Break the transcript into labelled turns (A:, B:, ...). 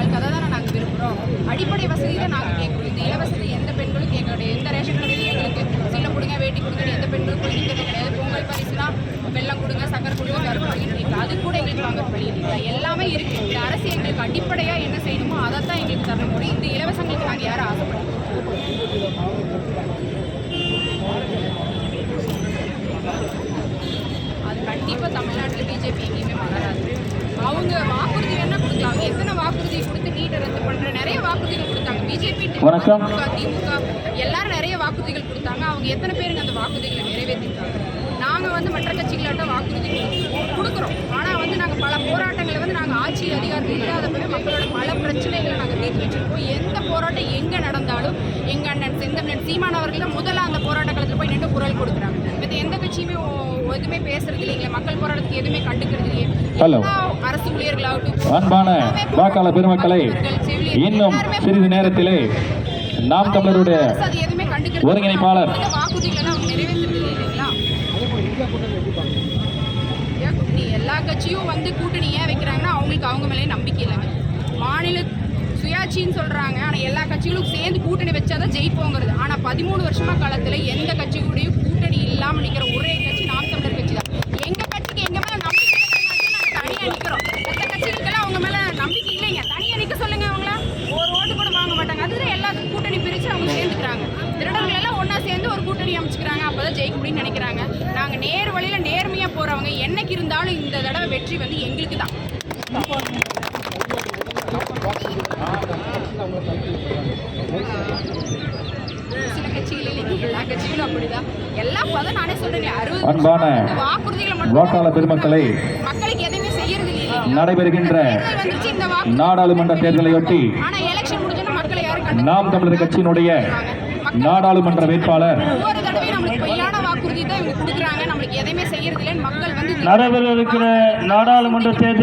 A: வாழ்க்கை அதை தான் நாங்கள் விரும்புகிறோம் அடிப்படை வசதி தான் நாங்கள் கேட்குறோம். இந்த இலவசதி எந்த பெண்களும் கேட்க கிடையாது எந்த ரேஷன் கடையிலும் எங்களுக்கு சீலம் கொடுங்க வேட்டி கொடுங்க எந்த பெண்களும் போய் கிடையாது. பொங்கல் பரிசுனா வெள்ளம் கொடுங்க சக்கரை கொடுங்க கருப்பு கொடுங்க. அது கூட எங்களுக்கு வாங்க வழி எல்லாமே இருக்குது இந்த அரசு எங்களுக்கு அடிப்படையாக என்ன செய்யணுமோ அதை தான் எங்களுக்கு தர முடியும் இந்த இலவசங்களுக்கு நாங்கள் யாரும் ஆசைப்படுறோம்? அது கண்டிப்பாக தமிழ்நாட்டில் பிஜேபி எங்கேயுமே வளராது அவங்க வாக்குறுதி வேணா கொடுக்கலாம் அவங்க எத்தனை வாக்குறுதி கொடுத்து நீட்டை ரத்து பண்ற நிறைய வாக்குறுதிகள் கொடுத்தாங்க பிஜேபி
B: வணக்கம்.
A: திமுக எல்லாரும் நிறைய வாக்குறுதிகள் கொடுத்தாங்க. அவங்க எத்தனை பேருங்க அந்த வாக்குறுதிகளை நிறைவேற்றிருக்காங்க? நாங்கள் வந்து மற்ற கட்சிகளாட்ட வாக்குறுதி கொடுக்கிறோம். ஆனால் வந்து நாங்கள் பல போராட்டங்களை வந்து நாங்கள் ஆட்சி அதிகாரத்தில் இல்லாதப்பவே மக்களோட பல பிரச்சனைகளை நாங்கள் தீர்த்து வச்சிருக்கோம். எந்த போராட்டம் எங்கே நடந்தாலும் எங்கள் அண்ணன் செந்தமிழன் சீமான் அவர்கள் முதல்ல அந்த போராட்ட களத்தில் போய் நின்று குரல் கொடுக்குறாங்க. மற்ற எந்த கட்சியுமே எதுவுமே பேசுறது இல்லைங்களா. மக்கள் போராட்டத்துக்கு எதுவுமே கண்டுக்கிறது இல்லையே.
B: அன்பான வாக்காளர் பெருமக்களை இன்னும் சிறிது நேரத்திலே நாம் தமிழருடைய
A: இல்ல.
B: ஒருங்கிணைப்பாளர்.
A: இல்லை எல்லா கட்சியும் வந்து கூட்டணி ஏன் வைக்கிறாங்கன்னா அவங்களுக்கு அவங்க மேலே நம்பிக்கை இல்லைங்க மாநில சுயாட்சின்னு சொல்றாங்க ஆனால் எல்லா கட்சிகளும் சேர்ந்து கூட்டணி வச்சாதான் ஜெயிப்போங்கிறது ஆனால் பதிமூணு வருஷமா காலத்தில் எந்த கட்சி கூடயும் கூட்டணி இல்லாமல் நிற்கிற ஒரே கட்சி நாம் தமிழர் கட்சி தான் எங்க கட்சிக்கு எங்க மேல நம்பிக்கை இல்லைன்னா நாங்க தனியா நிற்கிறோம் மற்ற கட்சிகளுக்கெல்லாம் அவங்க மேல நம்பிக்கை இல்லைங்க தனியா நிற்க சொல்லுங்க அவங்கள ஒரு ஓட்டு கூட வாங்க மாட்டாங்க அதுல எல்லாத்துக்கும் கூட்டணி பிரிச்சு அவங்க சேர்ந்துக்கிறாங்க திருடர்கள் எல்லாம் ஒண்ணா கூட்டணி அமைச்சுக்கிறாங்க அப்பதான் ஜெயிக்க முடியும்னு நினைக்கிறாங்க. நாங்க நேர் வழியில நேர்மையா போறவங்க என்னைக்கு இருந்தாலும் இந்த தடவை வெற்றி வந்து எங்களுக்கு தான். சில கட்சிகள் எல்லா கட்சிகளும் அப்படிதான். எல்லாம் அதான் நானே சொல்றேன் அறுபது வாக்குறுதிகளை மட்டும்
B: பெருமக்களை
A: மக்களுக்கு எதுவுமே செய்யறது இல்லைங்க
B: நடைபெறுகின்ற நாடாளுமன்ற தேர்தலையொட்டி
A: ஆனா எலெக்ஷன் முடிஞ்சோன்னா மக்களை யாரும்
B: நாம் தமிழர் கட்சியினுடைய நாடாளுமன்ற வேட்பாளர்.
C: நடைபெற இருக்கிற நாடாளுமன்ற தேர்தல்